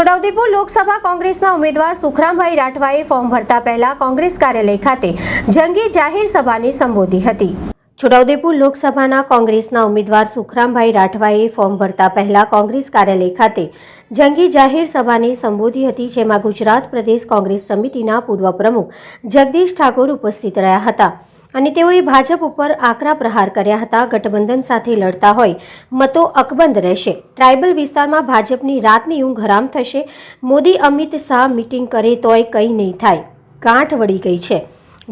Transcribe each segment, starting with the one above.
છોટાઉદેપુર લોકસભા કોંગ્રેસના ઉમેદવાર સુખરામભાઈ રાઠવાએ ફોર્મ ભરતા પહેલા કોંગ્રેસ કાર્યાલય ખાતે જંગી જાહેર સભાને સંબોધી હતી. છોટાઉદેપુર લોકસભાના કોંગ્રેસના ઉમેદવાર સુખરામભાઈ રાઠવાએ ફોર્મ ભરતા પહેલા કોંગ્રેસ કાર્યાલય ખાતે જંગી જાહેર સભાને સંબોધી હતી, જેમાં ગુજરાત પ્રદેશ કોંગ્રેસ સમિતિના પૂર્વ પ્રમુખ જગદીશ ઠાકોર ઉપસ્થિત રહ્યા હતા. અને તેઓએ ભાજપ ઉપર આકરા પ્રહાર કર્યા હતા. ગઠબંધન સાથે લડતા હોય, મતો અકબંધ રહેશે. ટ્રાઇબલ વિસ્તારમાં ભાજપની રાતની ઊંઘ હરામ થશે. મોદી અમિત શાહ મીટિંગ કરે તોય કંઈ નહીં થાય. ગાંઠ વળી ગઈ છે.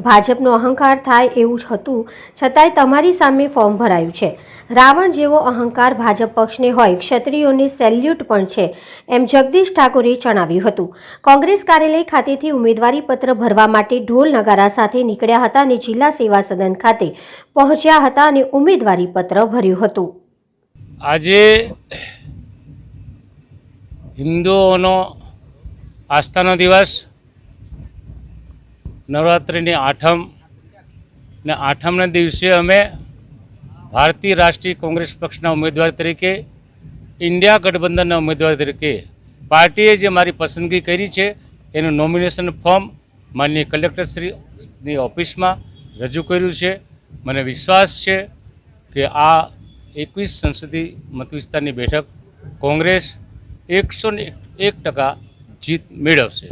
ભાજપનો અહંકાર થાય એવું જ હતું, છતાંય તમારી સામે ફોર્મ ભરાયું છે. રાવણ જેવો અહંકાર ભાજપ પક્ષને હોય, ક્ષત્રિયોને સેલ્યુટ પણ છે, એમ જગદીશ ઠાકોરે જણાવ્યું હતું. કોંગ્રેસ કાર્યાલય ખાતેથી ઉમેદવારી પત્ર ભરવા માટે ઢોલ નગારા સાથે નીકળ્યા હતા અને જિલ્લા સેવા સદન ખાતે પહોંચ્યા હતા અને ઉમેદવારી પત્ર ભર્યું હતું. આજે હિન્દુઓનો આસ્થાનો દિવસ નવરાત્રિની આઠમ ને આઠમના દિવસે અમે ભારતીય રાષ્ટ્રીય કોંગ્રેસ પક્ષના ઉમેદવાર તરીકે, ઇન્ડિયા ગઠબંધનના ઉમેદવાર તરીકે પાર્ટીએ જે મારી પસંદગી કરી છે, એનું નોમિનેશન ફોર્મ માનનીય કલેક્ટરશ્રીની ઓફિસમાં રજૂ કર્યું છે. મને વિશ્વાસ છે કે આ એકવીસ સંસદીય મતવિસ્તારની બેઠક કોંગ્રેસ એકસો એક ટકા જીત મેળવશે.